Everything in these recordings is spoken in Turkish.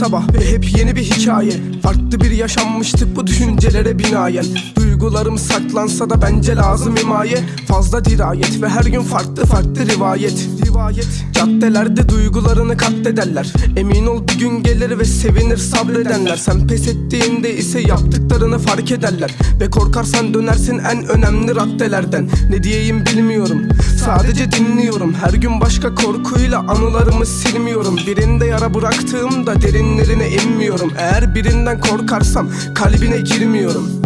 sabah ve hep yeni bir hikaye. Farklı bir yaşanmıştık bu düşüncelere binaen. Duygularım saklansa da bence lazım himaye. Fazla dirayet ve her gün farklı farklı rivayet Rivayet. Caddelerde duygularını katlederler. Emin ol bir gün gelir ve sevinir sabredenler. Sen pes ettiğinde ise yaptıklarını fark ederler. Ve korkarsan dönersin en önemli raddelerden. Ne diyeyim bilmiyorum. Sadece dinliyorum. Her gün başka korkuyla anılarımı silmiyorum. Birinde yara bıraktığımda derinlerine inmiyorum. Eğer birinden korkarsam kalbine girmiyorum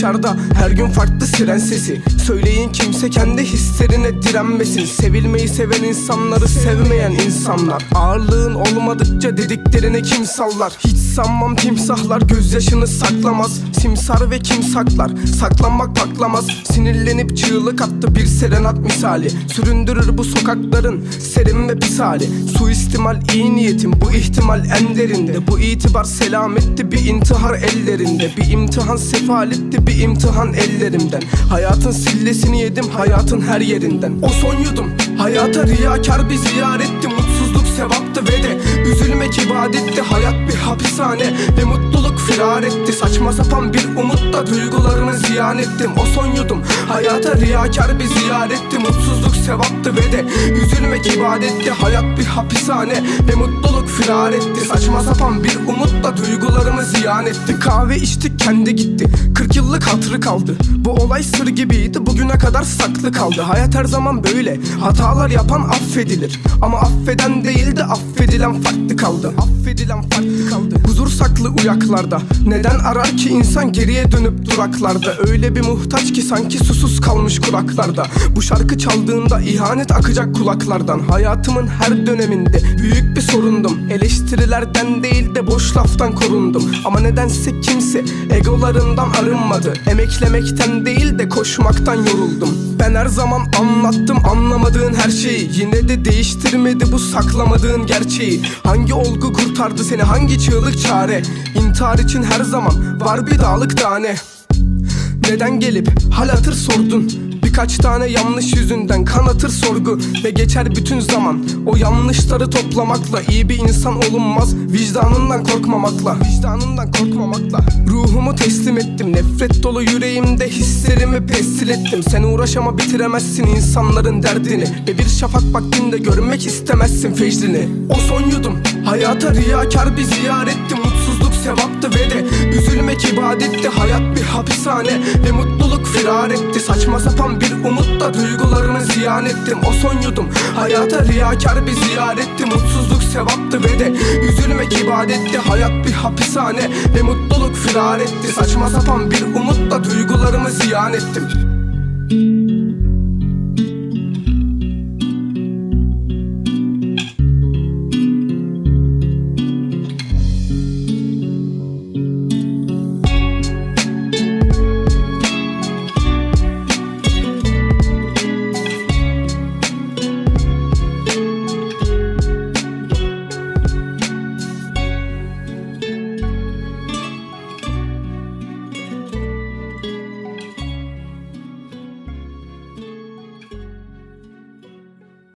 Dışarıda. Her gün farklı siren sesi. Söyleyin kimse kendi hislerine direnmesin. Sevilmeyi seven insanları sevmeyen insanlar. Ağırlığın olmadıkça dediklerine kim sallar? Hiç sanmam timsahlar gözyaşını saklamaz. Simsar ve kim saklar Saklanmak paklamaz Sinirlenip çığlık attı bir serenat misali. Süründürür bu sokakların serin ve pis hali Suistimal iyi niyetim bu ihtimal en derinde. Bu itibar selametti bir intihar ellerinde. Bir imtihan sefaletti bir imtihan ellerimden. Hayatın sillesini yedim hayatın her yerinden. O son yudum hayata riyakar bir ziyaretti Mutsuzluk sevaptı ve de üzülmek ibadetti Hayat bir hapishane ve mutluluk firar etti. Saçma sapan bir umutla duygularımı ziyan ettim. O son yudum hayata riyakar bir ziyaretti Mutsuzluk sevaptı ve de üzülmek ibadetti Hayat bir hapishane ve mutluluk firar etti. Saçma sapan bir umutla duygularımı ziyan etti. Kahve içtik kendi gitti. 40 yıllık hatırı kaldı. Bu olay sır gibiydi. Bugüne kadar saklı kaldı. Hayat her zaman böyle. Hatalar yapan affedilir. Ama affeden değil de affedilen farklı kaldı. Affedilen farklı kaldı. Huzur saklı uyaklarda. Neden arar ki insan geriye dönüp duraklarda? Öyle bir muhtaç ki sanki susuz kalmış kuraklarda Bu şarkı çaldığında ihanet akacak kulaklardan. Hayatımın her döneminde büyük bir sorundum. Eleştirilerden değil de boş laftan korundum. Ama nedense kimse egolarından arınmadı. Emeklemekten değil de koşmaktan yoruldum. Ben her zaman anlattım anlamadığın her şeyi. Yine de değiştirmedi bu saklamadığın gerçeği. Hangi olgu kurtardı seni? Hangi çığlık çare İntihar için her zaman var bir dağlık tane. Neden gelip hal hatır sordun? Birkaç tane yanlış yüzünden kanatır sorgu. Ve geçer bütün zaman O yanlışları toplamakla. İyi bir insan olunmaz Vicdanından korkmamakla. Vicdanından korkmamakla. Ruhumu teslim ettim Nefret dolu yüreğimde hislerimi pestil ettim. Sen uğraş ama bitiremezsin insanların derdini. Ve bir şafak vaktinde görmek istemezsin fecrini. O son yudum Hayata riyakar bir ziyaretti Mutsuzluk sevaptı ve de Üzülmek ibadetti Hayat bir hapishane. Ve mutluluk firar etti Saçma sapan bir umutla duygularımı ziyan ettim. O son yudum Hayata riyakar bir ziyaretti Mutsuzluk sevaptı ve de Üzülmek ibadetti Hayat bir hapishane. Ve mutluluk firar etti Saçma sapan bir umutla duygularımı ziyan ettim